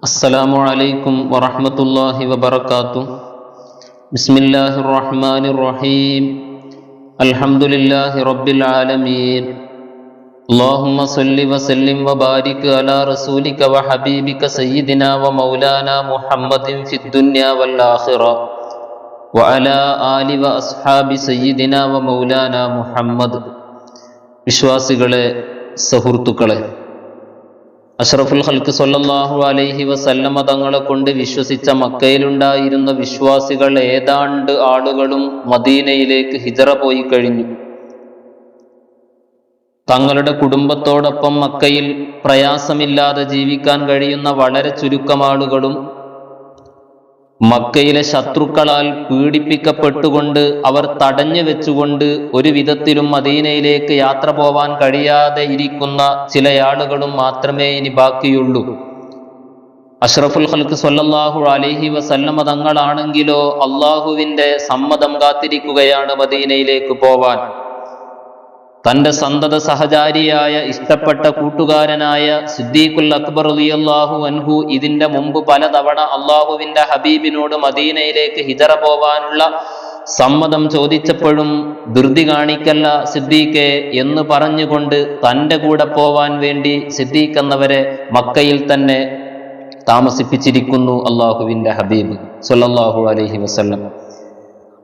السلام عليكم ورحمة الله وبركاته بسم الله الرحمن الرحيم الحمد لله رب العالمين اللهم صل وسلم وبارك على رسولك وحبيبك سيدنا ومولانا محمد في الدنيا والآخرة وعلى آل وأصحاب سيدنا ومولانا محمد വിശ്വാസികളെ സുഹൃത്തുക്കളെ അഷ്റഫുൽ ഹൽക്ക് സൊല്ലാഹു അലൈഹി വസല്ലമ തങ്ങളെ കൊണ്ട് വിശ്വസിച്ച മക്കയിലുണ്ടായിരുന്ന വിശ്വാസികൾ ഏതാണ്ട് ആളുകളും മദീനയിലേക്ക് ഹിജറ പോയി കഴിഞ്ഞു. തങ്ങളുടെ കുടുംബത്തോടൊപ്പം മക്കയിൽ പ്രയാസമില്ലാതെ ജീവിക്കാൻ കഴിയുന്ന വളരെ ചുരുക്കം ആളുകളും മക്കയിലെ ശത്രുക്കളാൽ പീഡിപ്പിക്കപ്പെട്ടുകൊണ്ട് അവർ തടഞ്ഞു വെച്ചുകൊണ്ട് ഒരു വിധത്തിലും മദീനയിലേക്ക് യാത്ര പോവാൻ കഴിയാതെ ഇരിക്കുന്ന ചില ആളുകളും മാത്രമേ ഇനി ബാക്കിയുള്ളൂ. അഷ്റഫുൽ ഹൽക്ക് സൊല്ലാഹു അലഹി വസല്ലമ തങ്ങളാണെങ്കിലോ അള്ളാഹുവിന്റെ സമ്മതം കാത്തിരിക്കുകയാണ് മദീനയിലേക്ക് പോവാൻ. തന്റെ സന്തത സഹചാരിയായ ഇഷ്ടപ്പെട്ട കൂട്ടുകാരനായ സിദ്ദീഖുൽ അക്ബർ അലിയല്ലാഹു അൻഹു ഇതിന്റെ മുമ്പ് പലതവണ അള്ളാഹുവിന്റെ ഹബീബിനോട് മദീനയിലേക്ക് ഹിജറ പോവാനുള്ള സമ്മതം ചോദിച്ചപ്പോഴും ധൃതി കാണിക്കല്ല സിദ്ദീഖെ എന്ന് പറഞ്ഞുകൊണ്ട് തന്റെ കൂടെ പോവാൻ വേണ്ടി സിദ്ദീഖ് എന്നവരെ മക്കയിൽ തന്നെ താമസിപ്പിച്ചിരിക്കുന്നു അള്ളാഹുവിന്റെ ഹബീബ് സുല്ലാഹു അലഹി വസല്ലം.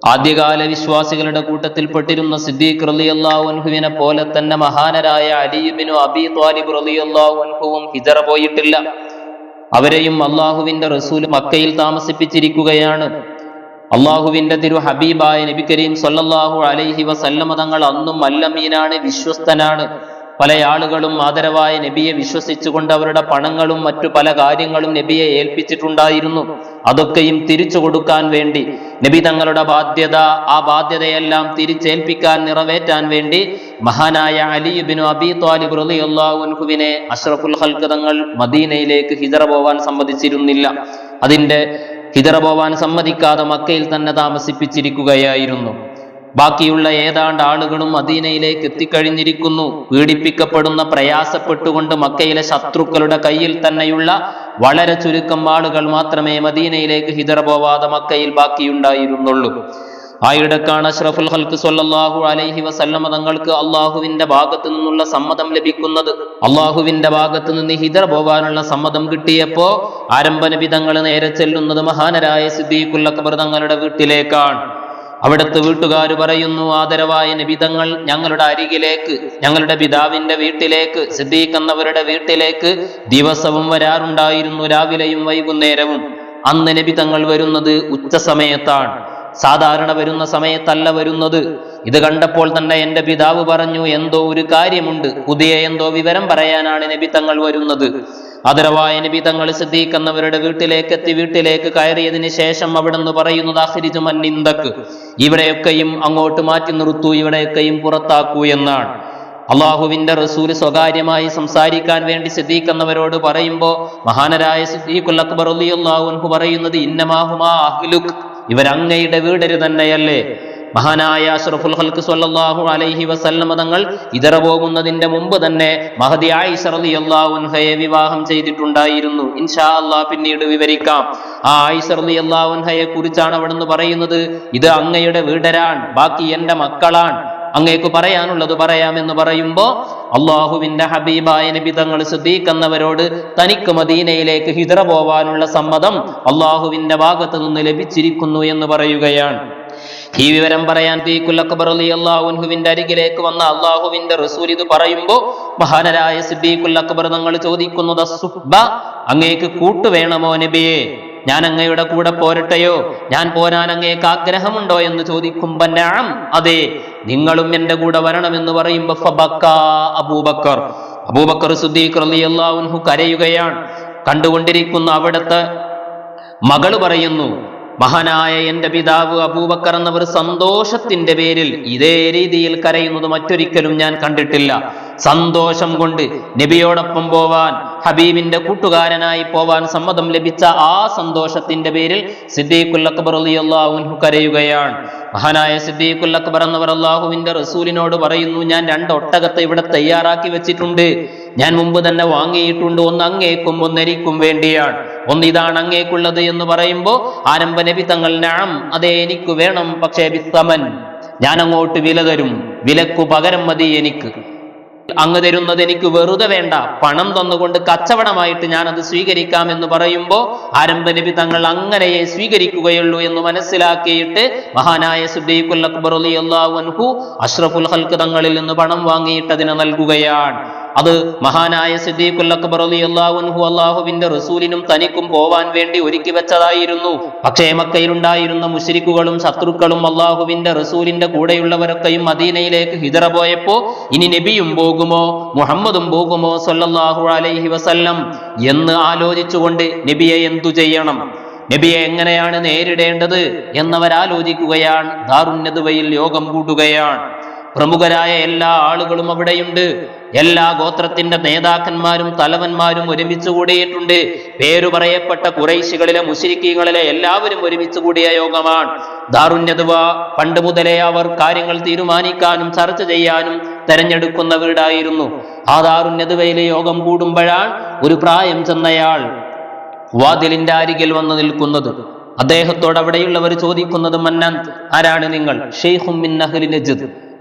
ആദ്യകാല വിശ്വാസികളുടെ കൂട്ടത്തിൽപ്പെട്ടിരുന്ന സിദ്ദീഖ് റളിയല്ലാഹു അൻഹുവിനെ പോലെ തന്നെ മഹാനരായ അലിയുബിനു അബി ത്വാലിബ് റളിയല്ലാഹു അൻഹുവും ഹിജറ പോയിട്ടില്ല. അവരെയും അള്ളാഹുവിന്റെ റസൂൽ മക്കയിൽ താമസിപ്പിച്ചിരിക്കുകയാണ്. അള്ളാഹുവിന്റെ തിരു ഹബീബായ നബി കരീം സൊല്ലാഹു അലൈഹി വസല്ലമ തങ്ങൾ അന്നും അല്ലമീനാണ് വിശ്വസ്തനാണ്. പല ആളുകളും ആദരവായ നബിയെ വിശ്വസിച്ചുകൊണ്ട് അവരുടെ പണങ്ങളും മറ്റു പല കാര്യങ്ങളും നബിയെ ഏൽപ്പിച്ചിട്ടുണ്ടായിരുന്നു. അതൊക്കെയും തിരിച്ചു കൊടുക്കാൻ വേണ്ടി നബി തങ്ങളുടെ ബാധ്യത ആ ബാധ്യതയെല്ലാം തിരിച്ചേൽപ്പിക്കാൻ നിറവേറ്റാൻ വേണ്ടി മഹാനായ അലിബിനു അബി താലിബ് റലിഹുവിനെ അഷ്റഫുൽ ഹൽക്ക് തങ്ങൾ മദീനയിലേക്ക് ഹിജറ പോവാൻ സമ്മതിച്ചിരുന്നില്ല. അതിന്റെ ഹിജറ പോവാൻ സമ്മതിക്കാതെ മക്കയിൽ തന്നെ താമസിപ്പിച്ചിരിക്കുകയായിരുന്നു. ബാക്കിയുള്ള ഏതാണ്ട് ആളുകളും മദീനയിലേക്ക് എത്തിക്കഴിഞ്ഞിരിക്കുന്നു. പീഡിപ്പിക്കപ്പെടുന്ന പ്രയാസപ്പെട്ടുകൊണ്ട് മക്കയിലെ ശത്രുക്കളുടെ കയ്യിൽ തന്നെയുള്ള വളരെ ചുരുക്കം ആളുകൾ മാത്രമേ മദീനയിലേക്ക് ഹിതറ പോവാതെ മക്കയിൽ ബാക്കിയുണ്ടായിരുന്നുള്ളൂ. ആയിടക്കാണ് അഷ്റഫുൽ ഹൽക്ക് സൊല്ലാഹു അലൈഹി വസല്ലമ തങ്ങൾക്ക് അള്ളാഹുവിന്റെ ഭാഗത്തു നിന്നുള്ള സമ്മതം ലഭിക്കുന്നത്. അള്ളാഹുവിന്റെ ഭാഗത്തു നിന്ന് ഹിതർ പോകാനുള്ള സമ്മതം കിട്ടിയപ്പോ ആരംഭ നബി തങ്ങൾ നേരെ ചെല്ലുന്നത് മഹാനരായ സിദ്ദീഖുൽ അക്ബർ തങ്ങളുടെ വീട്ടിലേക്കാണ്. അവിടുത്തെ വീട്ടുകാർ പറയുന്നു ആദരവായ നിബിതങ്ങൾ ഞങ്ങളുടെ അരികിലേക്ക് ഞങ്ങളുടെ പിതാവിന്റെ വീട്ടിലേക്ക് സിദ്ദീഖ് എന്നവരുടെ വീട്ടിലേക്ക് ദിവസവും വരാറുണ്ടായിരുന്നു രാവിലെയും വൈകുന്നേരവും. അന്ന് നിബിതങ്ങൾ വരുന്നത് ഉച്ച സമയത്താണ്. സാധാരണ വരുന്ന സമയത്തല്ല വരുന്നത്. ഇത് കണ്ടപ്പോൾ തന്നെ എന്റെ പിതാവ് പറഞ്ഞു എന്തോ ഒരു കാര്യമുണ്ട്. പുതിയ എന്തോ വിവരം പറയാനാണ് നബി തങ്ങൾ വരുന്നത്. ആദരവായ നബി തങ്ങൾ സിദ്ദീഖ് എന്നവരുടെ വീട്ടിലേക്ക് എത്തി വീട്ടിലേക്ക് കയറിയതിന് ശേഷം അവിടുന്ന് പറയുന്നത് അഹരിജു മന്നിന്തക്ക് ഇവിടെയൊക്കെയും അങ്ങോട്ട് മാറ്റി നിർത്തൂ ഇവിടെയൊക്കെയും പുറത്താക്കൂ എന്നാണ്. അള്ളാഹുവിന്റെ റസൂൽ സ്വകാര്യമായി സംസാരിക്കാൻ വേണ്ടി സിദ്ദീഖ് എന്നവരോട് പറയുമ്പോൾ മഹാനരായ സിദ്ദീഖുൽ അക്ബർ അള്ളാഹു പറയുന്നത് ഇന്നമാഹുമാ അഹ്ലുക്. ഇവരങ്ങയുടെ വീടര് തന്നെയല്ലേ? മഹാനായ അഷ്റഫുൽ ഹൽക്ക് സ്വല്ലല്ലാഹു അലൈഹി വസല്ലമ തങ്ങൾ ഇതറ പോകുന്നതിന്റെ മുമ്പ് തന്നെ മഹദി ആയിഷ റളിയല്ലാഹു വിവാഹം ചെയ്തിട്ടുണ്ടായിരുന്നു. ഇൻഷാ അള്ളാഹ് പിന്നീട് വിവരിക്കാം. ആ ആയിഷ റളിയല്ലാഹു അൻഹയെ കുറിച്ചാണ് അവിടുന്ന് പറയുന്നത്. ഇത് അങ്ങയുടെ വീടരാൻ ബാക്കി എന്റെ മക്കളാണ്. അങ്ങേക്ക് പറയാനുള്ളത് പറയാമെന്ന് പറയുമ്പോ അള്ളാഹുവിന്റെ ഹബീബായ നബി തങ്ങൾ സിദ്ദീഖ് എന്നവരോട് തനിക്ക് മദീനയിലേക്ക് ഹിതറ പോവാനുള്ള സമ്മതം അള്ളാഹുവിന്റെ ഭാഗത്ത് നിന്ന് ലഭിച്ചിരിക്കുന്നു എന്ന് പറയുകയാണ്. ഈ വിവരം പറയാൻ അക്ബർ അള്ളാഹുവിന്റെ അരികിലേക്ക് വന്ന അള്ളാഹുവിന്റെ റസൂൽ ഇത് പറയുമ്പോ മഹാനരായ സിദ്ദീഖുൽ അക്ബർ തങ്ങൾ ചോദിക്കുന്നത് സുബ്ബ അങ്ങേക്ക് കൂട്ടു വേണമോ നബിയെ? ഞാൻ അങ്ങയുടെ കൂടെ പോരട്ടെയോ? ഞാൻ പോരാൻ അങ്ങേക്ക് ആഗ്രഹമുണ്ടോ? എന്ന് ചോദിക്കുമ്പോ നാം അതെ നിങ്ങളും എന്റെ കൂടെ വരണമെന്ന് പറയുമ്പോൾ ഫബക്ക അബൂബക്കർ. അബൂബക്കർ സുദ്ദീഖ് കരയുകയാണ്. കണ്ടുകൊണ്ടിരിക്കുന്ന അവിടുത്തെ മകൾ പറയുന്നു മഹാനായ എന്റെ പിതാവ് അബൂബക്കർ എന്നവർ സന്തോഷത്തിന്റെ പേരിൽ ഇതേ രീതിയിൽ കരയുന്നത് മറ്റൊരിക്കലും ഞാൻ കണ്ടിട്ടില്ല. സന്തോഷം കൊണ്ട് നബിയോടൊപ്പം പോവാൻ ഹബീബിന്റെ കൂട്ടുകാരനായി പോവാൻ സമ്മതം ലഭിച്ച ആ സന്തോഷത്തിന്റെ പേരിൽ സിദ്ദീഖുൽ അക്ബർ കരയുകയാണ്. മഹാനായ സിദ്ദീഖുൽ അക്ബർ അള്ളാഹുവിന്റെ റസൂലിനോട് പറയുന്നു ഞാൻ രണ്ട് ഒട്ടകത്തെ ഇവിടെ തയ്യാറാക്കി വെച്ചിട്ടുണ്ട്. ഞാൻ മുമ്പ് തന്നെ വാങ്ങിയിട്ടുണ്ട്. ഒന്ന് അങ്ങേക്കും ഒന്നരിക്കും വേണ്ടിയാണ്. ഒന്ന് ഇതാണ് അങ്ങേക്കുള്ളത് എന്ന് പറയുമ്പോൾ ആരംഭ നബി തങ്ങൾ നാം അതെ എനിക്ക് വേണം പക്ഷേ ബിത്തമൻ ഞാൻ അങ്ങോട്ട് വില തരും. വിലക്കു പകരം മതി എനിക്ക്. അങ്ങ് തരുന്നത് എനിക്ക് വെറുതെ വേണ്ട. പണം തന്നുകൊണ്ട് കച്ചവടമായിട്ട് ഞാൻ അത് സ്വീകരിക്കാം എന്ന് പറയുമ്പോൾ ആരംഭ നബി തങ്ങൾ അങ്ങനെയെ സ്വീകരിക്കുകയുള്ളൂ എന്ന് മനസ്സിലാക്കിയിട്ട് മഹാനായ സുദ്ദീഖുൽ അക്ബർ റളിയല്ലാഹു അൻഹു അഷ്റഫുൽ ഹൽക്ക് തങ്ങളിൽ നിന്ന് പണം വാങ്ങിയിട്ട് അതിനെ നൽകുകയാണ്. അത് മഹാനായ സിദ്ദീഖുൽ അക്ബർ റളിയല്ലാഹു അൻഹു അള്ളാഹുവിന്റെ റസൂലിനും തനിക്കും പോവാൻ വേണ്ടി ഒരുക്കി വെച്ചതായിരുന്നു. പക്ഷേ മക്കയിലുണ്ടായിരുന്ന മുശ്രിക്കുകളും ശത്രുക്കളും അള്ളാഹുവിന്റെ റസൂലിന്റെ കൂടെയുള്ളവരൊക്കെയും മദീനയിലേക്ക് ഹിജറ പോയപ്പോ ഇനി നബിയും പോകുമോ മുഹമ്മദും പോകുമോ സൊല്ലാഹു അലൈഹി വസല്ലം എന്ന് ആലോചിച്ചുകൊണ്ട് നബിയെ എന്തു ചെയ്യണം? നബിയെ എങ്ങനെയാണ് നേരിടേണ്ടത് എന്നവരാലോചിക്കുകയാണ്. ദാറുന്നതുവയിൽ യോഗം കൂട്ടുകയാണ്. പ്രമുഖരായ എല്ലാ ആളുകളും അവിടെയുണ്ട്. എല്ലാ ഗോത്രത്തിന്റെ നേതാക്കന്മാരും തലവന്മാരും ഒരുമിച്ച് കൂടിയിട്ടുണ്ട്. പേരു പറയപ്പെട്ട കുറൈശികളിലെ മുശിരിക്കീങ്ങളിലെ എല്ലാവരും ഒരുമിച്ച് കൂടിയ യോഗമാണ്. ദാറുണ്യതുവ പണ്ട് മുതലേ അവർ കാര്യങ്ങൾ തീരുമാനിക്കാനും ചർച്ച ചെയ്യാനും തെരഞ്ഞെടുക്കുന്ന വീടായിരുന്നു. ആ ദാറുണ്യതുവയിലെ യോഗം കൂടുമ്പോഴാണ് ഒരു പ്രായം ചെന്നയാൾ വാതിലിന്റെ അരികിൽ വന്ന് നിൽക്കുന്നത്. അദ്ദേഹത്തോട് അവിടെയുള്ളവർ ചോദിക്കുന്നത് മന്നാന്ത് ആരാണ് നിങ്ങൾ? ഷെയ്ഖും മിൻ നഹ്ലി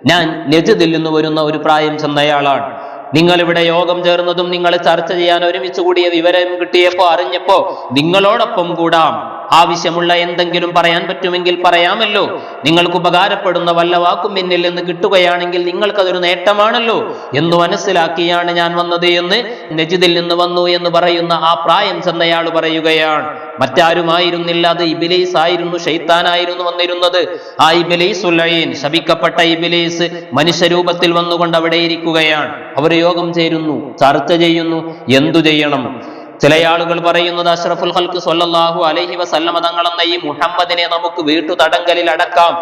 ഞാൻ നെജതിൽ നിന്ന് വരുന്ന ഒരു പ്രായം ചെന്നയാളാണ്. നിങ്ങൾ ഇവിടെ യോഗം ചേർന്നതും നിങ്ങൾ ചർച്ച ചെയ്യാൻ ഒരുമിച്ച് കൂടിയ വിവരം കിട്ടിയപ്പോ അറിഞ്ഞപ്പോ നിങ്ങളോടൊപ്പം കൂടാം. ആവശ്യമുള്ള എന്തെങ്കിലും പറയാൻ പറ്റുമെങ്കിൽ പറയാമല്ലോ. നിങ്ങൾക്ക് ഉപകാരപ്പെടുന്ന വല്ല വാക്കും എന്നിൽ നിന്ന് കിട്ടുകയാണെങ്കിൽ നിങ്ങൾക്കതൊരു നേട്ടമാണല്ലോ എന്ന് മനസ്സിലാക്കിയാണ് ഞാൻ വന്നത് എന്ന് നജിദിൽ നിന്ന് വന്നു എന്ന് പറയുന്ന ആ പ്രായം ചെന്നയാൾ പറയുകയാണ്. മറ്റാരുമായിരുന്നില്ല. അത് ഇബിലീസ് ആയിരുന്നു ഷെയ്ത്താനായിരുന്നു വന്നിരുന്നത്. ആ ഇബിലീസ് ഉല്ലയീൻ ശപിക്കപ്പെട്ട ഇബിലീസ് മനുഷ്യരൂപത്തിൽ വന്നുകൊണ്ട് അവിടെ ഇരിക്കുകയാണ്. അവർ യോഗം ചേരുന്നു ചർച്ച ചെയ്യുന്നു എന്തു ചെയ്യണം? ചില ആളുകൾ പറയുന്നത് അഷ്റഫുൽ ഹൽക്ക് സൊല്ലാഹു അലഹി വസല്ലമതങ്ങളെന്ന ഈ മുഹമ്മദിനെ നമുക്ക് വീട്ടു തടങ്കലിൽ അടക്കാം.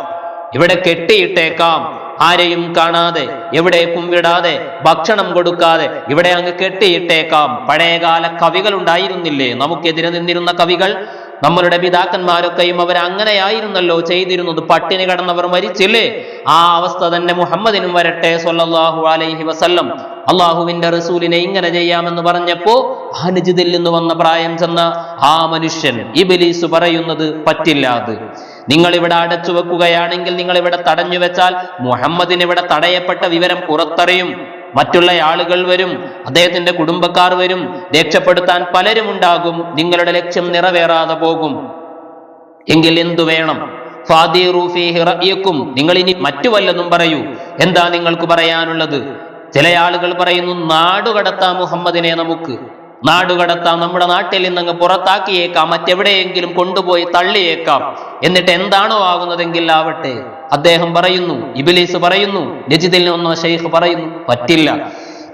ഇവിടെ കെട്ടിയിട്ടേക്കാം. ആരെയും കാണാതെ എവിടേക്കും വിടാതെ ഭക്ഷണം കൊടുക്കാതെ ഇവിടെ അങ്ങ് കെട്ടിയിട്ടേക്കാം. പഴയകാല കവികൾ ഉണ്ടായിരുന്നില്ലേ നമുക്കെതിരെ നിന്നിരുന്ന കവികൾ നമ്മളുടെ പിതാക്കന്മാരൊക്കെയും അവർ അങ്ങനെയായിരുന്നല്ലോ ചെയ്തിരുന്നത്. പട്ടിണി കടന്നവർ മരിച്ചില്ലേ? ആ അവസ്ഥ തന്നെ മുഹമ്മദിനും വരട്ടെ സൊല്ലാഹു അലൈഹി വസല്ലം. അള്ളാഹുവിന്റെ റസൂലിനെ ഇങ്ങനെ ചെയ്യാമെന്ന് പറഞ്ഞപ്പോ അനുജിതിൽ നിന്ന് വന്ന പ്രായം ചെന്ന ആ മനുഷ്യൻ ഇബിലീസ് പറയുന്നത് പറ്റില്ല അത്. നിങ്ങൾ ഇവിടെ അടച്ചു വെക്കുകയാണെങ്കിൽ നിങ്ങൾ ഇവിടെ തടഞ്ഞു വെച്ചാൽ മുഹമ്മദിന് ഇവിടെ തടയപ്പെട്ട വിവരം പുറത്തറിയും. മറ്റുള്ള ആളുകൾ വരും അദ്ദേഹത്തിന്റെ കുടുംബക്കാർ വരും രക്ഷപ്പെടുത്താൻ പലരും ഉണ്ടാകും നിങ്ങളുടെ ലക്ഷ്യം നിറവേറാതെ പോകും. എങ്കിൽ എന്തു വേണം? ഫാദിറുഫിഹിറക്കും നിങ്ങൾ ഇനി മറ്റു വല്ലതും പറയൂ. എന്താ നിങ്ങൾക്ക് പറയാനുള്ളത്? ചില ആളുകൾ പറയുന്നു നാടുകടത്താം മുഹമ്മദിനെ നമുക്ക്. നാടുകടത്താം നമ്മുടെ നാട്ടിൽ നിന്ന് അങ്ങ് പുറത്താക്കിയേക്കാം മറ്റെവിടെയെങ്കിലും കൊണ്ടുപോയി തള്ളിയേക്കാം. എന്നിട്ട് എന്താണോ ആകുന്നതെങ്കിൽ ആവട്ടെ. അദ്ദേഹം പറയുന്നു ഇബിലീസ് പറയുന്നു നജിദിൽ നിന്ന് ഷെയ്ഖ് പറയുന്നു പറ്റില്ല.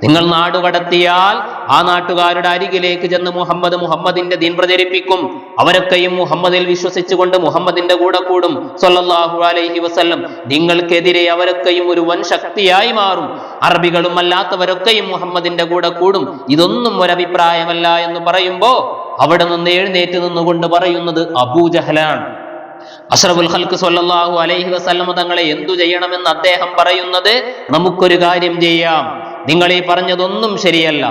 നിങ്ങൾ നാടുകടത്തിയാൽ ആ നാട്ടുകാരുടെ അരികിലേക്ക് ചെന്ന് മുഹമ്മദ് മുഹമ്മദിന്റെ ദീൻ പ്രചരിപ്പിക്കും. അവരൊക്കെയും മുഹമ്മദിൽ വിശ്വസിച്ചുകൊണ്ട് മുഹമ്മദിന്റെ കൂടെ കൂടും. സൊല്ലാഹു അലൈഹി വസ്ല്ലം. നിങ്ങൾക്കെതിരെ അവരൊക്കെയും ഒരു വൻ ശക്തിയായി മാറും. അറബികളും അല്ലാത്തവരൊക്കെയും മുഹമ്മദിന്റെ കൂടെ കൂടും. ഇതൊന്നും ഒരഭിപ്രായമല്ല എന്ന് പറയുമ്പോ അവിടെ നിന്ന് എഴുന്നേറ്റ് നിന്നുകൊണ്ട് പറയുന്നത് അബൂജഹലാണ് അഷ്റഫുൽ ഖൽക്ക് സൊല്ലാഹു അലൈഹി വസല്ലമ തങ്ങളെ എന്തു ചെയ്യണമെന്ന് അദ്ദേഹം പറയുന്നത് നമുക്കൊരു കാര്യം ചെയ്യാം. നിങ്ങൾ ഈ പറഞ്ഞതൊന്നും ശരിയല്ല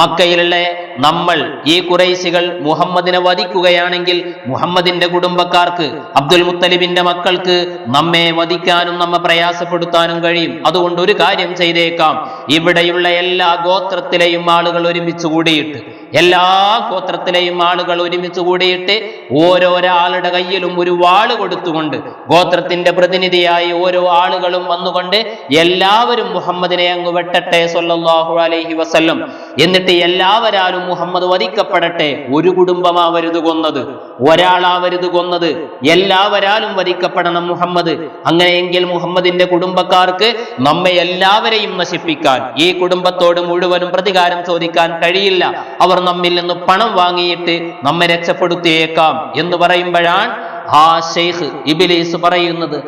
മക്കയിലുള്ള നമ്മൾ ഈ കുറൈശികൾ മുഹമ്മദിനെ വധിക്കുകയാണെങ്കിൽ മുഹമ്മദിന്റെ കുടുംബക്കാർക്ക് അബ്ദുൽ മുത്തലിബിന്റെ മക്കൾക്ക് നമ്മെ വധിക്കാനും നമ്മെ പ്രയാസപ്പെടുത്താനും കഴിയും. അതുകൊണ്ട് ഒരു കാര്യം ചെയ്തേക്കാം. ഇവിടെയുള്ള എല്ലാ ഗോത്രത്തിലെയും ആളുകൾ ഒരുമിച്ച് കൂടിയിട്ട് എല്ലാ ഗോത്രത്തിലെയും ആളുകൾ ഒരുമിച്ച് കൂടിയിട്ട് ഓരോരാളുടെ കയ്യിലും ഒരു വാൾ കൊടുത്തുകൊണ്ട് ഗോത്രത്തിന്റെ പ്രതിനിധിയായി ഓരോ ആളുകളും വന്നുകൊണ്ട് എല്ലാവരും മുഹമ്മദിനെ അങ്ങ് വെട്ടട്ടെ സൊല്ലാഹു അലൈഹി വസല്ലം. എന്നിട്ട് എല്ലാവരാലും മുഹമ്മദ് വധിക്കപ്പെടട്ടെ. ഒരു കുടുംബമാവരുത് കൊന്നത്. ഒരാളാവരുത് കൊന്നത്. എല്ലാവരാലും വധിക്കപ്പെടണം മുഹമ്മദ്. അങ്ങനെയെങ്കിൽ മുഹമ്മദിന്റെ കുടുംബക്കാർക്ക് നമ്മെ എല്ലാവരെയും നശിപ്പിക്കാൻ ഈ കുടുംബത്തോട് മുഴുവനും പ്രതികാരം ചോദിക്കാൻ കഴിയില്ല. അവർ നമ്മിൽ നിന്ന് പണം വാങ്ങിയിട്ട് നമ്മെ രക്ഷപ്പെടുത്തിയേക്കാം എന്ന് പറയുമ്പോഴാണ് ആ ഷെയ്ഖ് ഇബിലീസ് പറയുന്നത്.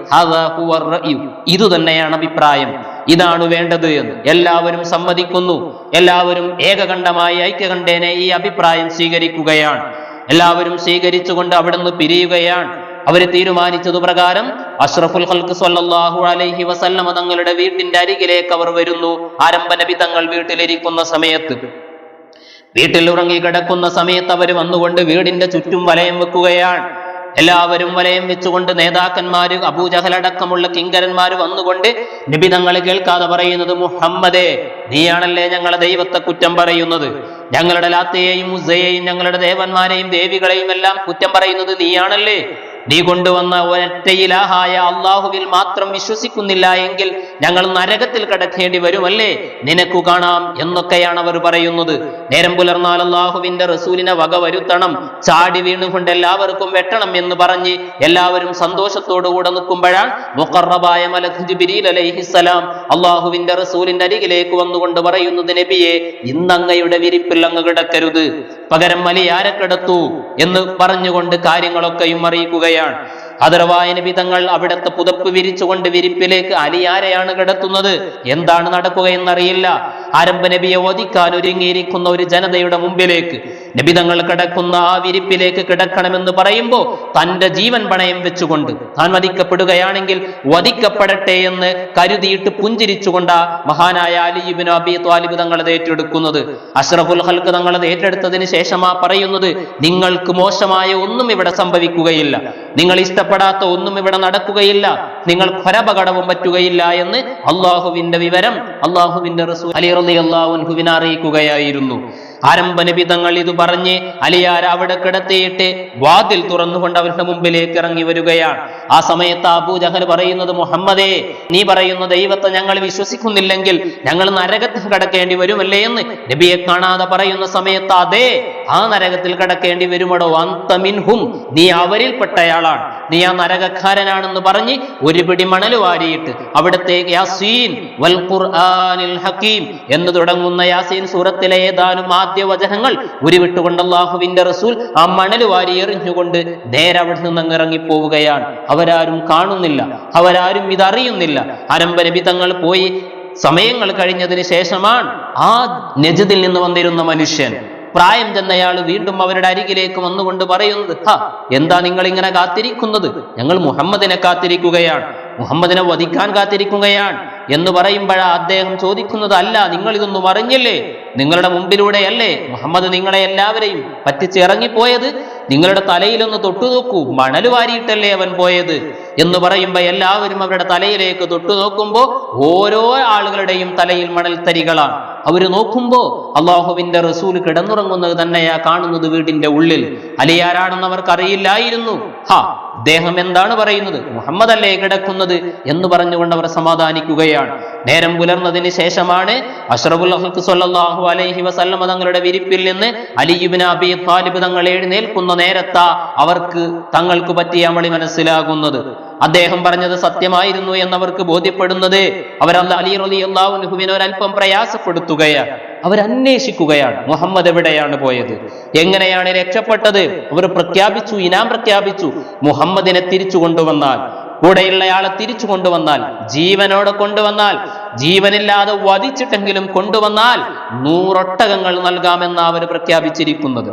ഇത് തന്നെയാണ് അഭിപ്രായം. ഇതാണ് വേണ്ടത് എന്ന് എല്ലാവരും സമ്മതിക്കുന്നു. എല്ലാവരും ഏകകണ്ഠമായി ഐക്യകണ്ഠേനെ ഈ അഭിപ്രായം സ്വീകരിക്കുകയാണ്. എല്ലാവരും സ്വീകരിച്ചുകൊണ്ട് അവിടുന്ന് പിരിയുകയാണ്. അവർ തീരുമാനിച്ചതു പ്രകാരം അഷ്റഫുൽ ഹൽക്ക് സല്ലാഹു അലൈഹി വസല്ലമ തങ്ങളുടെ വീട്ടിന്റെ അരികിലേക്ക് അവർ വരുന്നു. ആരംഭ നബി തങ്ങൾ വീട്ടിലിരിക്കുന്ന സമയത്ത്. വീട്ടിൽ ഉറങ്ങി കിടക്കുന്ന സമയത്ത് അവർ വന്നുകൊണ്ട് വീടിന്റെ ചുറ്റും വലയം വെക്കുകയാണ്. എല്ലാവരും വലയം വെച്ചുകൊണ്ട് നേതാക്കന്മാര് അബൂജഹലടക്കമുള്ള കിങ്കരന്മാര് വന്നുകൊണ്ട് നബി തങ്ങൾ കേൾക്കാതെ പറയുന്നത് മുഹമ്മദേ നീയാണല്ലേ ഞങ്ങളെ ദൈവത്തെ കുറ്റം പറയുന്നത്? ഞങ്ങളുടെ ലാത്തയെയും ഉസയെയും ഞങ്ങളുടെ ദേവന്മാരെയും ദേവികളെയും എല്ലാം കുറ്റം പറയുന്നത് നീയാണല്ലേ? നീ കൊണ്ടുവന്ന ഇലാഹായ അള്ളാഹുവിൽ മാത്രം വിശ്വസിക്കുന്നില്ല എങ്കിൽ ഞങ്ങൾ നരകത്തിൽ കിടക്കേണ്ടി വരുമല്ലേ? നിനക്കു കാണാം എന്നൊക്കെയാണ് അവർ പറയുന്നത്. നേരം പുലർന്നാൽ അള്ളാഹുവിന്റെ റസൂലിനെ വക വരുത്തണം. ചാടി വീണുകൊണ്ട് എല്ലാവർക്കും വെട്ടണം എന്ന് പറഞ്ഞ് എല്ലാവരും സന്തോഷത്തോടുകൂടെ നിൽക്കുമ്പോഴാണ് മുഖറബായ അലൈഹിസ്സലാം അള്ളാഹുവിന്റെ റസൂലിന്റെ അരികിലേക്ക് വന്നുകൊണ്ട് പറയുന്നത് നബിയെ ഇന്നങ്ങയുടെ വിരിപ്പിൽ അങ്ങ് കിടക്കരുത്. പകരം മലിയാരെ കിടത്തു എന്ന് പറഞ്ഞുകൊണ്ട് കാര്യങ്ങളൊക്കെയും അറിയിക്കുകയാണ്. പറയുകയാണ് അതർവായ നബി തങ്ങൾ അവിടുത്തെ പുതപ്പ് വിരിച്ചുകൊണ്ട് വിരിപ്പിലേക്ക് അലിയാരെയാണ് കിടത്തുന്നത്? എന്താണ് നടക്കുക എന്നറിയില്ല. ആരംഭ നബിയെ ഓദിക്കാൻ ഒരുങ്ങിയിരിക്കുന്ന ഒരു ജനതയുടെ മുമ്പിലേക്ക് നബി തങ്ങൾ കിടക്കുന്ന ആ വിരിപ്പിലേക്ക് കിടക്കണമെന്ന് പറയുമ്പോൾ തന്റെ ജീവൻ പണയം വെച്ചുകൊണ്ട് താൻ വധിക്കപ്പെടുകയാണെങ്കിൽ വധിക്കപ്പെടട്ടെ എന്ന് കരുതിയിട്ട് പുഞ്ചിരിച്ചുകൊണ്ട് മഹാനായ അലിബിൻ അബി ത്വാലിബ് തങ്ങളത് ഏറ്റെടുക്കുന്നത്. അഷ്റഫുൽ ഹൽക്ക് തങ്ങളത് ഏറ്റെടുത്തതിന് ശേഷമാ പറയുന്നത് നിങ്ങൾക്ക് മോശമായ ഒന്നും ഇവിടെ സംഭവിക്കുകയില്ല. നിങ്ങൾ ഇഷ്ടപ്പെടാത്ത ഒന്നും ഇവിടെ നടക്കുകയില്ല. നിങ്ങൾ ഖരപകടവും പറ്റുകയില്ല എന്ന് അള്ളാഹുവിന്റെ വിവരം അള്ളാഹുവിന്റെ റസൂൽ അലി റലി അള്ളാഹുവിനെ അറിയിക്കുകയായിരുന്നു. ആരംഭ നിബിതങ്ങൾ ഇത് പറഞ്ഞ് അലിയാർ അവിടെ കിടത്തിയിട്ട് വാതിൽ തുറന്നുകൊണ്ട് അവരുടെ മുമ്പിലേക്ക് ഇറങ്ങി വരികയാണ്. ആ സമയത്ത് അബൂ ജഹൽ പറയുന്നത് മുഹമ്മദേ നീ പറയുന്ന ദൈവത്തെ ഞങ്ങൾ വിശ്വസിക്കുന്നില്ലെങ്കിൽ ഞങ്ങൾ നരകത്തിൽ കിടക്കേണ്ടി വരുമല്ലേ എന്ന്? നബിയെ കാണാതെ പറയുന്ന സമയത്ത് അതെ ആ നരകത്തിൽ കടക്കേണ്ടി വരുമടോ? അന്തമിൻഹും. നീ അവരിൽപ്പെട്ടയാളാണ്. നീ ആ നരകക്കാരനാണെന്ന് പറഞ്ഞ് ഒരു പിടി മണൽ വാരിയിട്ട് അവിടുത്തെ യാസീൻ ഹക്കീം എന്ന് തുടങ്ങുന്ന യാസീൻ സൂറത്തിലെ ഏതാനും ആദ്യ വചനങ്ങൾ ഉരുവിട്ടുകൊണ്ട് അള്ളാഹുവിന്റെ റസൂൽ ആ മണൽ വാരി എറിഞ്ഞുകൊണ്ട് നേരെ അവിടെ നിന്ന് അങ്ങ് ഇറങ്ങിപ്പോവുകയാണ് അവരാരും കാണുന്നില്ല. അവരാരും ഇതറിയുന്നില്ല. ആരംഭ നബി തങ്ങൾ പോയി സമയങ്ങൾ കഴിഞ്ഞതിന് ശേഷമാണ് ആ നജദിൽ നിന്ന് വന്നിരുന്ന മനുഷ്യൻ. പ്രായം ചെന്നയാൾ വീണ്ടും അവരുടെ അരികിലേക്ക് വന്നുകൊണ്ട് പറയുന്നത് ഹ എന്താ നിങ്ങൾ ഇങ്ങനെ കാത്തിരിക്കുന്നത്? ഞങ്ങൾ മുഹമ്മദിനെ കാത്തിരിക്കുകയാണ്. മുഹമ്മദിനെ വധിക്കാൻ കാത്തിരിക്കുകയാണ്. എന്ന് പറയുമ്പോഴാ അദ്ദേഹം ചോദിക്കുന്നത് അല്ല നിങ്ങൾ ഇതൊന്നും അറിഞ്ഞില്ലേ? നിങ്ങളുടെ മുമ്പിലൂടെയല്ലേ മുഹമ്മദ് നിങ്ങളെ എല്ലാവരെയും പറ്റിച്ച് ഇറങ്ങിപ്പോയത്? നിങ്ങളുടെ തലയിലൊന്ന് തൊട്ടു നോക്കൂ. മണൽ വാരിയിട്ടല്ലേ അവൻ പോയത്? എന്ന് പറയുമ്പോൾ എല്ലാവരും അവരുടെ തലയിലേക്ക് തൊട്ടുനോക്കുമ്പോൾ ഓരോ ആളുകളുടെയും തലയിൽ മണൽ തരികളാണ്. അവർ നോക്കുമ്പോൾ അള്ളാഹുവിന്റെ റസൂൽ കിടന്നുറങ്ങുന്നത് തന്നെയാ കാണുന്നത് വീടിന്റെ ഉള്ളിൽ. അലിയാരാണെന്ന് അവർക്കറിയില്ലായിരുന്നു. ഹാ അദ്ദേഹം എന്താണ് പറയുന്നത്? മുഹമ്മദ് അല്ലേ കിടക്കുന്നത്? എന്ന് പറഞ്ഞുകൊണ്ട് അവർ സമാധാനിക്കുകയാണ്. നേരം പുലർന്നതിന് ശേഷമാണ് അഷ്റബുൽ ഹഖ് അലൈഹി വസല്ലമ തങ്ങളുടെ വിരിപ്പിൽ നിന്ന് അലിയുബിൻ അബി താലിബ് തങ്ങൾ എഴുന്നേൽക്കുന്ന നേരത്താ അവർക്ക് തങ്ങൾക്ക് പറ്റിയ അമളി മനസ്സിലാകുന്നത്. അദ്ദേഹം പറഞ്ഞത് സത്യമായിരുന്നു എന്നവർക്ക് ബോധ്യപ്പെടുന്നത്. അവരല്ല അലി റലി അള്ളാഹുനുഹുവിനെ ഒരല്പം പ്രയാസപ്പെടുത്തുകയാണ്. അവരന്വേഷിക്കുകയാണ് മുഹമ്മദ് എവിടെയാണ് പോയത്? എങ്ങനെയാണ് രക്ഷപ്പെട്ടത്? അവർ പ്രഖ്യാപിച്ചു ഇനാം പ്രഖ്യാപിച്ചു. മുഹമ്മദിനെ തിരിച്ചു കൊണ്ടുവന്നാൽ കൂടെയുള്ളയാളെ തിരിച്ചു കൊണ്ടുവന്നാൽ ജീവനോടെ കൊണ്ടുവന്നാൽ ജീവനില്ലാതെ വധിച്ചിട്ടെങ്കിലും കൊണ്ടുവന്നാൽ നൂറൊട്ടകങ്ങൾ നൽകാമെന്ന് അവർ പ്രഖ്യാപിച്ചിരിക്കുന്നത്.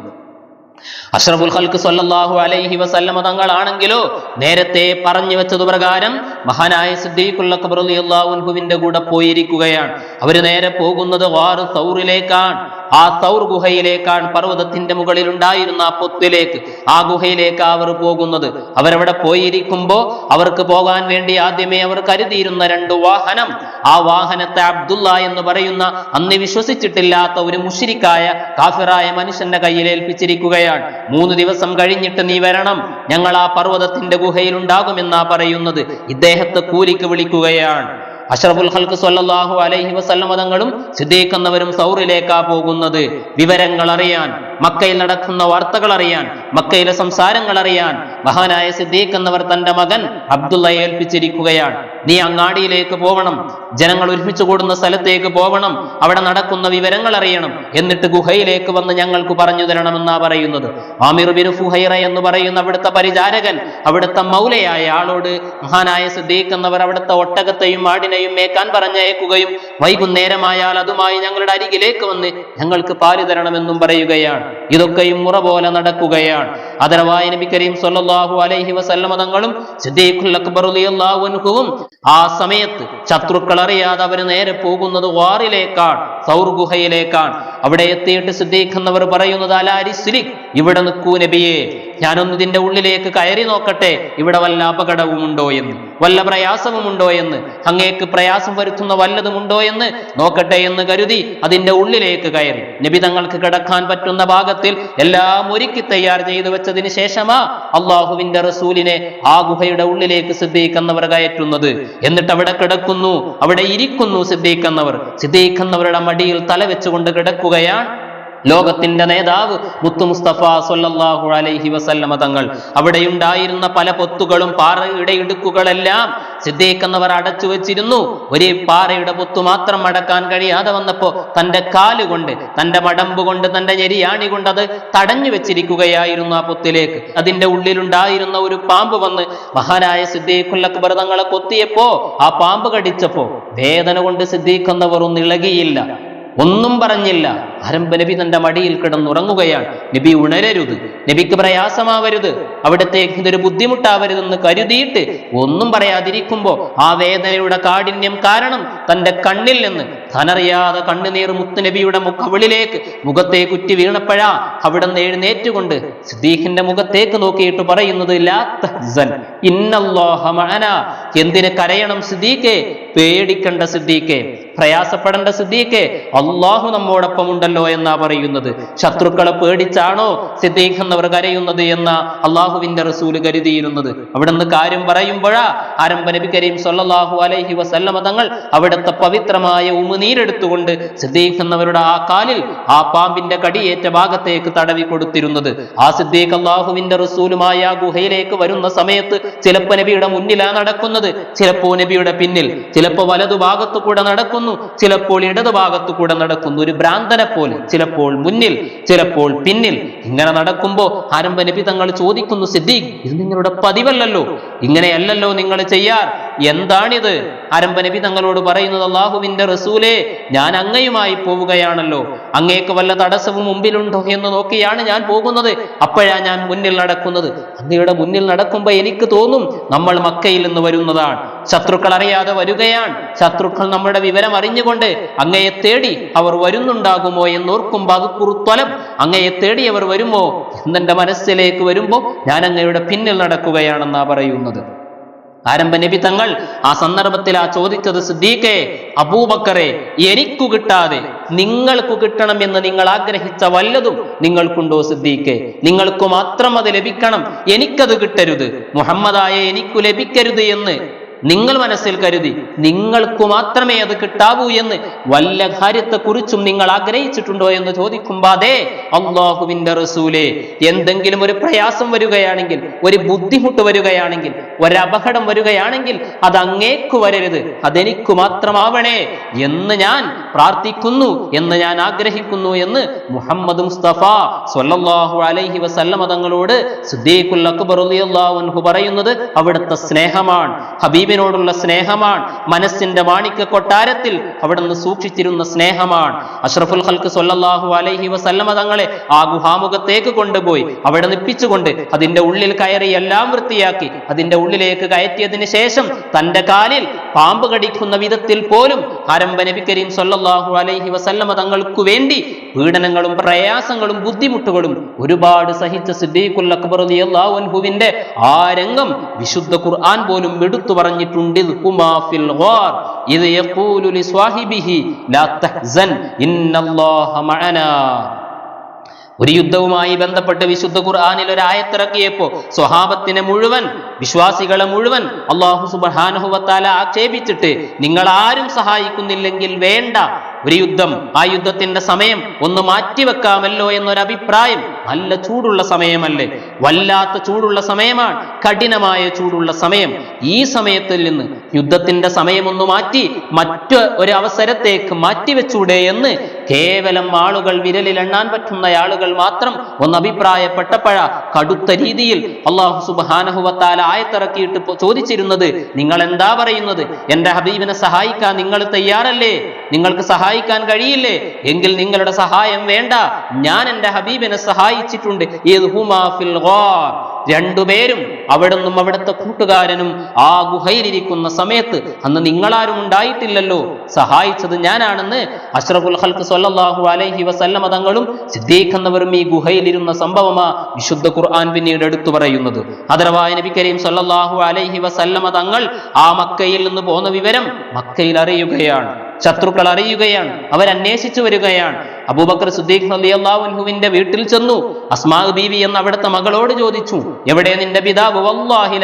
അഷ്റഫുൽ ഖൽക്ക് സല്ലല്ലാഹു അലൈഹി വസല്ലമ തങ്ങളാണെങ്കിലോ നേരത്തെ പറഞ്ഞു വെച്ചത് പ്രകാരം മഹാനായ സിദ്ദീഖുള്ള അക്ബർ റളിയല്ലാഹു കൂടെ പോയിരിക്കുകയാണ്. അവർ നേരെ പോകുന്നത് വാറു സൗറിലേക്കാണ്. ആ സൗർ ഗുഹയിലേക്കാണ് പർവതത്തിന്റെ മുകളിൽ ഉണ്ടായിരുന്ന ആ പൊത്തിലേക്ക് ആ ഗുഹയിലേക്ക് അവർ പോകുന്നത്. അവരവിടെ പോയിരിക്കുമ്പോൾ അവർക്ക് പോകാൻ വേണ്ടി ആദ്യമേ അവർ കരുതിയിരുന്ന രണ്ട് വാഹനം. ആ വാഹനത്തെ അബ്ദുള്ള എന്ന് പറയുന്ന അന്ന് വിശ്വസിച്ചിട്ടില്ലാത്ത ഒരു മുഷിരിക്കായ കാഫിറായ മനുഷ്യന്റെ കയ്യിൽ ഏൽപ്പിച്ചിരിക്കുകയാണ്. മൂന്ന് ദിവസം കഴിഞ്ഞിട്ട് നീ വരണം. ഞങ്ങൾ ആ പർവതത്തിന്റെ ഗുഹയിൽ ഉണ്ടാകുമെന്നാ പറയുന്നത്. ഇദ്ദേഹത്തെ കൂലിക്ക് വിളിക്കുകയാണ്. അഷ്റഫുൽ ഖൽക്ക് സല്ലാഹു അലൈഹി വസല്ലമ മതങ്ങളും സിദ്ദീഖ് എന്നവരും സൗറിലേക്കാ പോകുന്നത്. വിവരങ്ങൾ അറിയാൻ മക്കയിൽ നടക്കുന്ന വാർത്തകൾ അറിയാൻ മക്കയിലെ സംസാരങ്ങൾ അറിയാൻ മഹാനായ സിദ്ദീഖ് എന്നവർ തന്റെ മകൻ അബ്ദുള്ളയെ ഏൽപ്പിച്ചിരിക്കുകയാണ്. നീ അങ്ങാടിയിലേക്ക് പോകണം ജനങ്ങൾ ഒരുമിച്ച് കൂടുന്ന സ്ഥലത്തേക്ക് പോകണം അവിടെ നടക്കുന്ന വിവരങ്ങൾ അറിയണം എന്നിട്ട് ഗുഹയിലേക്ക് വന്ന് ഞങ്ങൾക്ക് പറഞ്ഞു തരണമെന്നാ പറയുന്നത്. ആമിർ ബിൻ ഫുഹൈറ എന്ന് പറയുന്ന അവിടുത്തെ പരിചാരകൻ അവിടുത്തെ മൗലയായ ആളോട് മഹാനായ സിദ്ദീഖ് എന്നവർ അവിടുത്തെ ഒട്ടകത്തെയും ആടിനെയും മേക്കാൻ പറഞ്ഞയക്കുകയും വൈകുന്നേരമായാൽ അതുമായി ഞങ്ങളുടെ അരികിലേക്ക് വന്ന് ഞങ്ങൾക്ക് പാൽ തരണമെന്നും പറയുകയാണ്. ഇതൊക്കെയും മുറ പോലെ നടക്കുകയാണ്. അതരവായ നബി കരീം സല്ലല്ലാഹു അലൈഹി വസല്ലമ തങ്ങളും സിദ്ദീഖുൽ അക്ബർ ആ സമയത്ത് ശത്രുക്കൾ അറിയാതെ അവർ നേരെ പോകുന്നത് വാറിലേക്കാണ് സൗർ ഗുഹയിലേക്കാണ്. അവിടെ എത്തിയിട്ട് സിദ്ദീഖ് എന്നവർ പറയുന്നത് അലാരിസ്ലിക് ഇവിടെ നിൽക്കൂ നബിയെ. ഞാനൊന്ന് ഇതിന്റെ ഉള്ളിലേക്ക് കയറി നോക്കട്ടെ. ഇവിടെ വല്ല അപകടവുമുണ്ടോ എന്ന്. വല്ല പ്രയാസവുമുണ്ടോ എന്ന്. അങ്ങേക്ക് പ്രയാസം വരുത്തുന്ന വല്ലതും ഉണ്ടോ എന്ന് നോക്കട്ടെ എന്ന് കരുതി അതിന്റെ ഉള്ളിലേക്ക് കയറി. നബി തങ്ങൾക്ക് കിടക്കാൻ പറ്റുന്ന ഭാഗത്തിൽ എല്ലാം ഒരുക്കി തയ്യാർ ചെയ്തു വെച്ചതിന് ശേഷമാ അള്ളാഹുവിന്റെ റസൂലിനെ ആ ഗുഹയുടെ ഉള്ളിലേക്ക് സിദ്ദീഖ് എന്നവർ കയറ്റുന്നത്. എന്നിട്ട് അവിടെ കിടക്കുന്നു. അവിടെ ഇരിക്കുന്നു സിദ്ദീഖ് എന്നവർ. സിദ്ദീഖ് എന്നവരുടെ മടിയിൽ തല വെച്ചുകൊണ്ട് കിടക്കുകയാണ്. ലോകത്തിന്റെ നേതാവ് മുത്തു മുസ്തഫ സൊല്ലാഹു അലൈഹി വസല്ലമ തങ്ങൾ. അവിടെയുണ്ടായിരുന്ന പല പൊത്തുകളും പാറയുടെ ഇടുക്കുകളെല്ലാം സിദ്ദീഖ് എന്നവർ അടച്ചു വെച്ചിരുന്നു. ഒരേ പാറയുടെ പൊത്തു മാത്രം അടക്കാൻ കഴിയാതെ വന്നപ്പോ തന്റെ കാലുകൊണ്ട് തന്റെ മടമ്പ് കൊണ്ട് തന്റെ ഞെരിയാണി കൊണ്ട് അത് തടഞ്ഞു വെച്ചിരിക്കുകയായിരുന്നു ആ പൊത്തിലേക്ക്. അതിന്റെ ഉള്ളിലുണ്ടായിരുന്ന ഒരു പാമ്പ് വന്ന് മഹാനായ സിദ്ദീഖുൽ അക്ബർ തങ്ങളെ കൊത്തിയപ്പോ ആ പാമ്പ് കടിച്ചപ്പോ വേദന കൊണ്ട് സിദ്ദീഖ് എന്നവർ ഒന്നും ഇളകിയില്ല. ഒന്നും പറഞ്ഞില്ല. ആരംഭ നബി തന്റെ മടിയിൽ കിടന്നുറങ്ങുകയാണ്. നബി ഉണരരുത്. നബിക്ക് പ്രയാസമാവരുത്. അവിടുത്തെ ഇതൊരു ബുദ്ധിമുട്ടാവരുതെന്ന് കരുതിയിട്ട് ഒന്നും പറയാതിരിക്കുമ്പോൾ ആ വേദനയുടെ കാഠിന്യം കാരണം തന്റെ കണ്ണിൽ നിന്ന് തനറിയാതെ കണ്ണുനീർ മുത്തുനബിയുടെ മുഖവിളിലേക്ക് മുഖത്തെ കുറ്റി വീണപ്പോഴാ അവിടെ നിന്ന് എഴുന്നേറ്റുകൊണ്ട് സിദ്ദീഖിന്റെ മുഖത്തേക്ക് നോക്കിയിട്ട് പറയുന്നത് ഇന്നല്ലാഹ എന്തിന് കരയണം സിദ്ദീഖെ? പേടിക്കണ്ട സിദ്ദീഖെ പ്രയാസപ്പെടേണ്ട സിദ്ദീഖെ അള്ളാഹു നമ്മോടൊപ്പം ഉണ്ടല്ലോ എന്നാ പറയുന്നത്. ശത്രുക്കളെ പേടിച്ചാണോ സിദ്ദീഖ് എന്നവർ കരയുന്നത് എന്ന അള്ളാഹുവിന്റെ റസൂൽ കരുതിയിരുന്നത്. അവിടെ നിന്ന് കാര്യം പറയുമ്പോഴാ ആരംഭ നബി കരീം സൊല്ലാഹു അലൈഹി വസല്ലമ തങ്ങൾ അവിടുത്തെ പവിത്രമായ ഉമുനീരെടുത്തുകൊണ്ട് സിദ്ദീഖ് എന്നവരുടെ ആ കാലിൽ ആ പാമ്പിന്റെ കടിയേറ്റ ഭാഗത്തേക്ക് തടവി കൊടുത്തിരുന്നത്. ആ സിദ്ദീഖ് അള്ളാഹുവിന്റെ റസൂലുമായ ആ ഗുഹയിലേക്ക് വരുന്ന സമയത്ത് ചിലപ്പോ നബിയുടെ മുന്നിലാ നടക്കുന്നത്. ചിലപ്പോ നബിയുടെ പിന്നിൽ. ചിലപ്പോ വലതു ഭാഗത്തു കൂടെ നടക്കുന്നു ചിലപ്പോൾ ഇടതു ഭാഗത്തു കൂടെ നടക്കുന്നു. ഒരു ഭ്രാന്തനെ പോലെ ചിലപ്പോൾ മുന്നിൽ ചിലപ്പോൾ പിന്നിൽ. ഇങ്ങനെ നടക്കുമ്പോൾ ആരംഭ നബി തങ്ങൾ ചോദിക്കുന്നു സിദ്ദീഖ് ഇത് നിങ്ങളുടെ പതിവല്ലല്ലോ. ഇങ്ങനെയല്ലല്ലോ നിങ്ങൾ ചെയ്യാർ. എന്താണിത്? ആരംഭ നബി തങ്ങളോട് പറയുന്നത് അള്ളാഹുവിന്റെ റസൂലേ ഞാൻ അങ്ങയുമായി പോവുകയാണല്ലോ. അങ്ങേക്ക് വല്ല തടസ്സവും മുമ്പിലുണ്ടോ എന്ന് നോക്കിയാണ് ഞാൻ പോകുന്നത്. അപ്പോഴാ ഞാൻ മുന്നിൽ നടക്കുന്നത്. അങ്ങയുടെ മുന്നിൽ നടക്കുമ്പോൾ എനിക്ക് തോന്നും നമ്മൾ മക്കയിൽ നിന്ന് വരുന്നതാണ്. ശത്രുക്കൾ അറിയാതെ വരികയാണ്. ശത്രുക്കൾ നമ്മുടെ വിവരം അറിഞ്ഞുകൊണ്ട് അങ്ങയെ തേടി അവർ വരുന്നുണ്ടാകുമോ എന്നോർക്കുമ്പോൾ അത് കുറുത്തലം. അങ്ങയെ തേടി അവർ വരുമോ എന്നെ മനസ്സിലേക്ക് വരുമ്പോൾ ഞാൻ അങ്ങയുടെ പിന്നിൽ നടക്കുകയാണെന്നാ പറയുന്നത്. ആരംഭ നബി തങ്ങൾ ആ സന്ദർഭത്തിൽ ആ ചോദിച്ചത് സിദ്ദീഖെ അബൂബക്കറെ എനിക്കു കിട്ടാതെ നിങ്ങൾക്കു കിട്ടണം എന്ന് നിങ്ങൾ ആഗ്രഹിച്ച വല്ലതും നിങ്ങൾക്കുണ്ടോ സിദ്ദീഖെ? നിങ്ങൾക്ക് മാത്രം അത് ലഭിക്കണം. എനിക്കത് കിട്ടരുത്. മുഹമ്മദായ എനിക്കു ലഭിക്കരുത് എന്ന് നിങ്ങൾ മനസ്സിൽ കരുതി നിങ്ങൾക്ക് മാത്രമേ അത് കിട്ടാവൂ എന്ന് വല്ല കാര്യത്തെക്കുറിച്ചും നിങ്ങൾ ആഗ്രഹിച്ചിട്ടുണ്ടോ എന്ന് ചോദിക്കുമ്പാതെ അതെ റസൂലേ എന്തെങ്കിലും ഒരു പ്രയാസം വരികയാണെങ്കിൽ ഒരു ബുദ്ധിമുട്ട് വരികയാണെങ്കിൽ ഒരപകടം വരികയാണെങ്കിൽ അത് അങ്ങേക്കു വരരുത്. അതെനിക്ക് മാത്രമാവണേ എന്ന് ഞാൻ പ്രാർത്ഥിക്കുന്നു എന്ന് ഞാൻ ആഗ്രഹിക്കുന്നു എന്ന് മുഹമ്മദ് മുസ്തഫ സ്വല്ലല്ലാഹു അലൈഹി വസല്ലമ തങ്ങളോട് സിദ്ദീഖുൽ അക്ബർ അൻഹു പറയുന്നത് അവിടുത്തെ സ്നേഹമാണ്. ഹബീബിനോടുള്ള സ്നേഹമാണ്. മനസ്സിന്റെ മാണിക്യ കൊട്ടാരത്തിൽ അവിടുന്ന് സൂക്ഷിച്ചിരുന്ന സ്നേഹമാണ്. അഷ്റഫുൽ ഹൽക്ക് സൊല്ലാഹു അലൈഹി വസല്ലമ തങ്ങളെ ആ ഗുഹാമുഖത്തേക്ക് കൊണ്ടുപോയി. അവിടെ നിപ്പിച്ചുകൊണ്ട് അതിന്റെ ഉള്ളിൽ കയറി എല്ലാം വൃത്തിയാക്കി. അതിന്റെ ഉള്ളിലേക്ക് കയറ്റിയതിന് ശേഷം തന്റെ കാലിൽ പാമ്പ് കടിക്കുന്ന വിധത്തിൽ പോലും ആരംഭ നബി കരീം സൊല്ലാഹു അലൈഹി വസല്ലമ തങ്ങൾക്ക് വേണ്ടി പീഡനങ്ങളും പ്രയാസങ്ങളും ബുദ്ധിമുട്ടുകളും ഒരുപാട് സഹിച്ച സിദ്ദീഖുൽ അക്ബർ അൻഹുവിന്റെ ആ രംഗം വിശുദ്ധ ഖുർആൻ പോലും എടുത്തു പറഞ്ഞിട്ടുണ്ട്. ഇത് യഖൂലു ലാ തഹ്സൻ ഇന്നല്ലാഹ ഒരു യുദ്ധവുമായി ബന്ധപ്പെട്ട് വിശുദ്ധ ഖുർആാനിൽ ഒരു ആയത്തിറക്കിയപ്പോ സ്വഹാബത്തിനെ മുഴുവൻ വിശ്വാസികളെ മുഴുവൻ അള്ളാഹു സുബാനുഹുവത്താല ആക്ഷേപിച്ചിട്ട് നിങ്ങൾ ആരും സഹായിക്കുന്നില്ലെങ്കിൽ വേണ്ട ഒരു യുദ്ധം. ആ യുദ്ധത്തിന്റെ സമയം ഒന്ന് മാറ്റിവെക്കാമല്ലോ എന്നൊരു അഭിപ്രായം നല്ല ചൂടുള്ള സമയമല്ലേ? വല്ലാത്ത ചൂടുള്ള സമയമാണ്. കഠിനമായ ചൂടുള്ള സമയം. ഈ സമയത്തിൽ നിന്ന് യുദ്ധത്തിന്റെ സമയമൊന്ന് മാറ്റി മറ്റു ഒരു മാറ്റിവെച്ചൂടെ എന്ന് കേവലം ആളുകൾ വിരലിൽ എണ്ണാൻ പറ്റുന്ന ആളുകൾ മാത്രം ഒന്ന് അഭിപ്രായപ്പെട്ടപ്പോഴ കടുത്ത രീതിയിൽ അള്ളാഹു സുബാനഹുവത്താല ആയത്തിറക്കിയിട്ട് ചോദിച്ചിരുന്നത്. നിങ്ങൾ എന്താ പറയുന്നത്? എന്റെ ഹബീബിനെ സഹായിക്കാൻ നിങ്ങൾ തയ്യാറല്ലേ? നിങ്ങൾക്ക് സഹായിക്കാൻ കഴിയില്ലേ? എങ്കിൽ നിങ്ങളുടെ സഹായം വേണ്ട. ഞാൻ എന്റെ ഹബീബിനെ സഹായിച്ചിട്ടുണ്ട് ഹുമാ ഫിൽ ഗാർ. രണ്ടുപേരും അവിടുന്നും അവിടുത്തെ കൂട്ടുകാരനും ആ ഗുഹയിലിരിക്കുന്ന സമയത്ത് അന്ന് നിങ്ങളാരും ഉണ്ടായിട്ടില്ലല്ലോ. സഹായിച്ചത് ഞാനാണെന്ന് അഷ്റഫുൽ ഹൽക്ക് സൊല്ലാഹു അലൈഹി വസല്ലമ തങ്ങളും സിദ്ദീഖ് എന്നവരും ഈ ഗുഹയിലിരുന്ന സംഭവമാ വിശുദ്ധ ഖുർആൻ പിന്നീട് എടുത്തു പറയുന്നത്. അതരവായ നബി കരീം സൊല്ലാഹു അലൈഹി വസല്ലമ തങ്ങൾ ആ മക്കയിൽ നിന്ന് പോന്ന വിവരം മക്കയിൽ അറിയുകയാണ്. ശത്രുക്കൾ അറിയുകയാണ്. അവരന്വേഷിച്ചു വരികയാണ്. അബൂബക്കർ സുദ്ദീഖ് അള്ളാഹുവിന്റെ വീട്ടിൽ ചെന്നു. അസ്മാ ബീവി എന്ന അവിടുത്തെ മകളോട് ചോദിച്ചു എവിടെ നിന്റെ പിതാവ്? വല്ലാഹി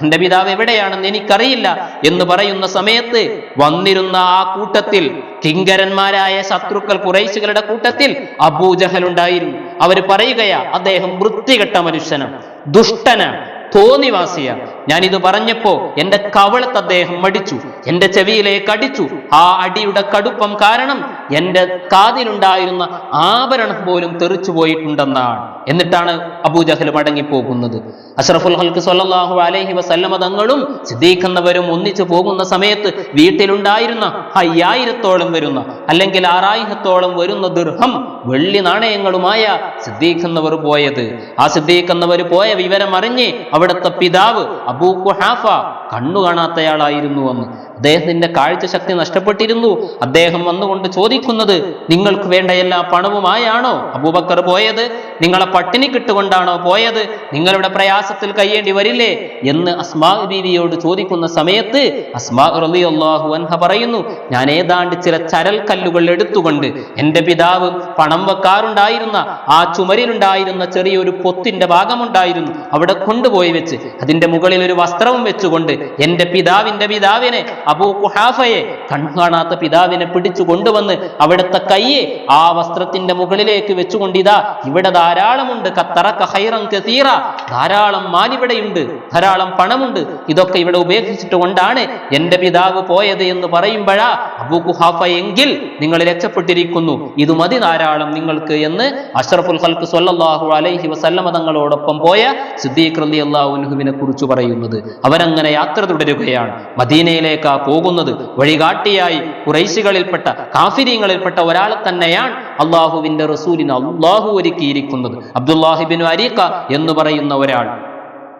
നിന്റെ പിതാവ് എവിടെയാണെന്ന് എനിക്കറിയില്ല എന്ന് പറയുന്ന സമയത്ത് വന്നിരുന്ന ആ കൂട്ടത്തിൽ കിങ്കരന്മാരായ ശത്രുക്കൾ കുറേശുകളുടെ കൂട്ടത്തിൽ അബൂജഹൽ ഉണ്ടായിരുന്നു. അവർ പറയുകയാ അദ്ദേഹം വൃത്തികെട്ട മനുഷ്യനാണ് ദുഷ്ടനാണ് തോന്നിവാസിയ. ഞാനിത് പറഞ്ഞപ്പോ എന്റെ കവളത്ത് അദ്ദേഹം മടിച്ചു എന്റെ ചെവിയിലേക്ക് അടിച്ചു. ആ അടിയുടെ കടുപ്പം കാരണം എന്റെ കാതിലുണ്ടായിരുന്ന ആഭരണം പോലും തെറിച്ചു പോയിട്ടുണ്ടെന്നാണ് എന്നിട്ടാണ് അബൂജഹൽ മടങ്ങിപ്പോകുന്നത്. അഷ്റഫുൽ ഹൽക്ക് സല്ലാഹു അലൈഹി വസല്ലമ തങ്ങളും സിദ്ദീഖുന്നവരും ഒന്നിച്ചു പോകുന്ന സമയത്ത് വീട്ടിലുണ്ടായിരുന്ന അയ്യായിരത്തോളം വരുന്ന അല്ലെങ്കിൽ ആറായിരത്തോളം വരുന്ന ദുർഹം വെള്ളി നാണയങ്ങളുമായ സിദ്ദീഖ് പോയത്. ആ സിദ്ദീഖ് എന്നവർ പോയ വിവരം അറിഞ്ഞ് അവിടുത്തെ പിതാവ് അബൂ ഖുഹാഫ കണ്ണു കാണാത്തയാളായിരുന്നു എന്ന് അദ്ദേഹത്തിന്റെ കാഴ്ച ശക്തി നഷ്ടപ്പെട്ടിരുന്നു. അദ്ദേഹം വന്നുകൊണ്ട് ചോദിക്കുന്നത് നിങ്ങൾക്ക് വേണ്ട എല്ലാ പണവുമായാണോ അബൂബക്കർ പോയത്? നിങ്ങളെ പട്ടിണി കിട്ടുകൊണ്ടാണോ പോയത്? നിങ്ങളുടെ പ്രയാസത്തിൽ കഴിയേണ്ടി വരില്ലേ? എന്ന് അസ്മാ ബീവിയോട് ചോദിക്കുന്ന സമയത്ത് അസ്മാ റളിയല്ലാഹു അൻഹ പറയുന്നു ഞാൻ ഏതാണ്ട് ചില ചരൽ കല്ലുകൾ എടുത്തുകൊണ്ട് എന്റെ പിതാവ് പണം വെക്കാറുണ്ടായിരുന്ന ആ ചുമരിലുണ്ടായിരുന്ന ചെറിയൊരു പൊത്തിന്റെ ഭാഗമുണ്ടായിരുന്നു അവിടെ കൊണ്ടുപോയി വെച്ച് അതിന്റെ മുകളിൽ ഒരു വസ്ത്രവും വെച്ചുകൊണ്ട് എന്റെ പിതാവിന്റെ പിതാവിനെ അബൂ കുഹാഫയെ കൺകാണാത്ത പിതാവിനെ പിടിച്ചു കൊണ്ടുവന്ന് അവിടുത്തെ കയ്യെ ആ വസ്ത്രത്തിന്റെ മുകളിലേക്ക് വെച്ചുകൊണ്ടിതാ ഇവിടെ ഇവിടെ ധാരാളമുണ്ട് കത്തറക്ക ഹൈറം കസീറ. ധാരാളം മാലിവിടെയുണ്ട് ധാരാളം പണമുണ്ട്. ഇതൊക്കെ ഇവിടെ ഉപേക്ഷിച്ചിട്ട് കൊണ്ടാണ് എന്റെ പിതാവ് പോയത് എന്ന് പറയുമ്പോഴാ അബു കുഹാഫ എങ്കിൽ നിങ്ങൾ രക്ഷപ്പെട്ടിരിക്കുന്നു. ഇത് മതി ധാരാളം നിങ്ങൾക്ക് എന്ന് അഷ്റഫുൽ ഹൽക്ക് സൊല്ലാഹു അലൈഹി വസല്ലമ തങ്ങളോടൊപ്പം പോയ സിദ്ദീഖ് അലി അള്ളാഹുനുഹുവിനെ കുറിച്ച് പറയുന്നത്. അവരങ്ങനെ യാത്ര തുടരുകയാണ്. മദീനയിലേക്കാ പോകുന്നത്. വഴികാട്ടിയായി കുറൈശികളിൽപ്പെട്ട കാഫിര്യങ്ങളിൽപ്പെട്ട ഒരാൾ തന്നെയാണ് അള്ളാഹുവിന്റെ റസൂലിന് അള്ളാഹു ഒരുക്കിയിരിക്കുന്നത് അബ്ദുല്ലാഹിബിൻ അരീഖ എന്ന് പറയുന്ന ഒരാൾ.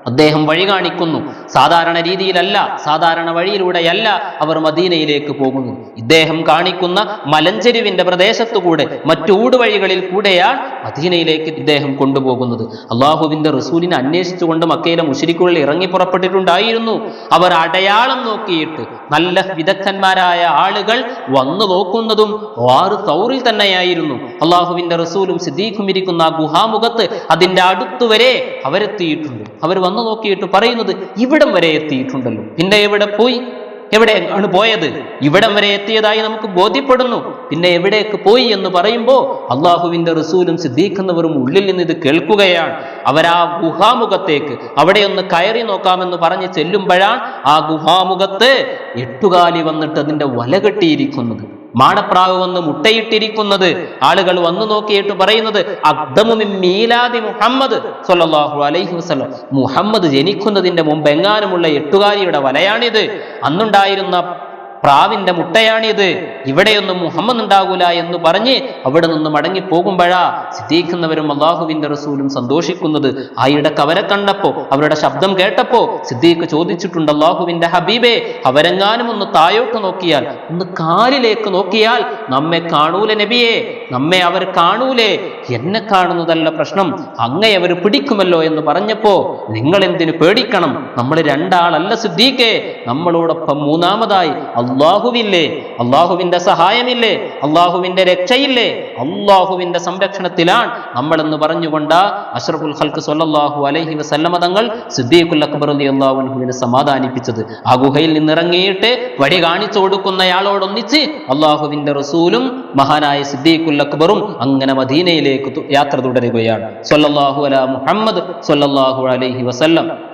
അദ്ദേഹം വഴി കാണിക്കുന്നു. സാധാരണ രീതിയിലല്ല സാധാരണ വഴിയിലൂടെയല്ല അവർ മദീനയിലേക്ക് പോകുന്നു. ഇദ്ദേഹം കാണിക്കുന്ന മലഞ്ചെരുവിന്റെ പ്രദേശത്തുകൂടെ മറ്റു ഊടുവഴികളിൽ കൂടെയാണ് മദീനയിലേക്ക് ഇദ്ദേഹം കൊണ്ടുപോകുന്നത്. അള്ളാഹുവിന്റെ റസൂലിനെ അന്വേഷിച്ചുകൊണ്ട് മക്കയിലെ മുഷരിക്കുകളിൽ ഇറങ്ങി പുറപ്പെട്ടിട്ടുണ്ടായിരുന്നു. അവർ അടയാളം നോക്കിയിട്ട് നല്ല വിദഗ്ധന്മാരായ ആളുകൾ വന്നു നോക്കുന്നതും ആറ് തൗറിൽ തന്നെയായിരുന്നു. അള്ളാഹുവിന്റെ റസൂലും സിദ്ദീഖും ഇരിക്കുന്ന ആ ഗുഹാമുഖത്ത് അതിന്റെ അടുത്തുവരെ അവരെത്തിയിട്ടുണ്ട്. അവർ വന്നു നോക്കിയിട്ട് പറയുന്നത് ഇവിടം വരെ എത്തിയിട്ടുണ്ടല്ലോ. പിന്നെ എവിടെ പോയി? എവിടെയാണ് പോയത്? ഇവിടം വരെ എത്തിയതായി നമുക്ക് ബോധ്യപ്പെടുന്നു. പിന്നെ എവിടേക്ക് പോയി എന്ന് പറയുമ്പോൾ അള്ളാഹുവിന്റെ റസൂലും സിദ്ദീഖെന്നവരും ഉള്ളിൽ നിന്ന് ഇത് കേൾക്കുകയാണ്. അവരാ ഗുഹാമുഖത്തേക്ക് അവിടെ ഒന്ന് കയറി നോക്കാമെന്ന് പറഞ്ഞ് ചെല്ലുമ്പോഴാണ് ആ ഗുഹാമുഖത്ത് എട്ടുകാലി വന്നിട്ട് അതിന്റെ വല കെട്ടിയിരിക്കുന്നത്. മാടപ്രാവ് വന്ന് മുട്ടയിട്ടിരിക്കുന്നത്. ആളുകൾ വന്നു നോക്കിയിട്ട് പറയുന്നത് മീലാദി മുഹമ്മദ് അലൈഹി വസല്ലം. മുഹമ്മദ് ജനിക്കുന്നതിന്റെ മുമ്പ് എങ്ങാനുമുള്ള എട്ടുകാരിയുടെ വലയാണിത്. അന്നുണ്ടായിരുന്ന പ്രാവിന്റെ മുട്ടയാണിത്. ഇവിടെയൊന്നും മുഹമ്മദ് ഉണ്ടാകൂല എന്ന് പറഞ്ഞ് അവിടെ നിന്ന് മടങ്ങി പോകുമ്പോഴാ സിദ്ദീഖെന്നവരും അള്ളാഹുവിന്റെ റസൂലും സന്തോഷിക്കുന്നത്. ആ ഇടയ്ക്ക് അവരെ കണ്ടപ്പോ അവരുടെ ശബ്ദം കേട്ടപ്പോ സിദ്ദീഖ് ചോദിച്ചിട്ടുണ്ട് അള്ളാഹുവിന്റെ ഹബീബെ അവരെങ്ങാനും ഒന്ന് തായോട്ട് നോക്കിയാൽ ഒന്ന് കാലിലേക്ക് നോക്കിയാൽ നമ്മെ കാണൂല നബിയെ നമ്മെ അവർ കാണൂലേ എന്നെ കാണുന്നതല്ല പ്രശ്നം അങ്ങേ അവർ പിടിക്കുമല്ലോ എന്ന് പറഞ്ഞപ്പോ നിങ്ങൾ എന്തിനു പേടിക്കണം? നമ്മൾ രണ്ടാളല്ല സിദ്ദീഖെ നമ്മളോടൊപ്പം മൂന്നാമതായി അള്ളാഹുവില്ലേ? അള്ളാഹുവിന്റെ സഹായമില്ലേ? അള്ളാഹുവിന്റെ രക്ഷയില്ലേ? അള്ളാഹുവിന്റെ സംരക്ഷണത്തിലാണ് നമ്മളെന്ന് പറഞ്ഞുകൊണ്ട് അഷ്റഫുൽ ഹൽക്ക് സൊല്ലാഹു അലൈഹി വസല്ലമ തങ്ങൾ സിദ്ദീഖുൽ അക്ബർ അലി അൻഹുവിനെ സമാധാനിപ്പിച്ചത്. ആ ഗുഹയിൽ നിന്നിറങ്ങിയിട്ട് വഴി കാണിച്ചു കൊടുക്കുന്നയാളോടൊന്നിച്ച് അള്ളാഹുവിന്റെ റസൂലും മഹാനായ സിദ്ദീഖുൽ അക്ബറും അങ്ങനെ മദീനയിലേക്ക് യാത്ര തുടരുകയാണ്. സൊല്ലാഹു അല മുഹമ്മദ് സൊല്ലാഹു അലൈഹി വസല്ലം.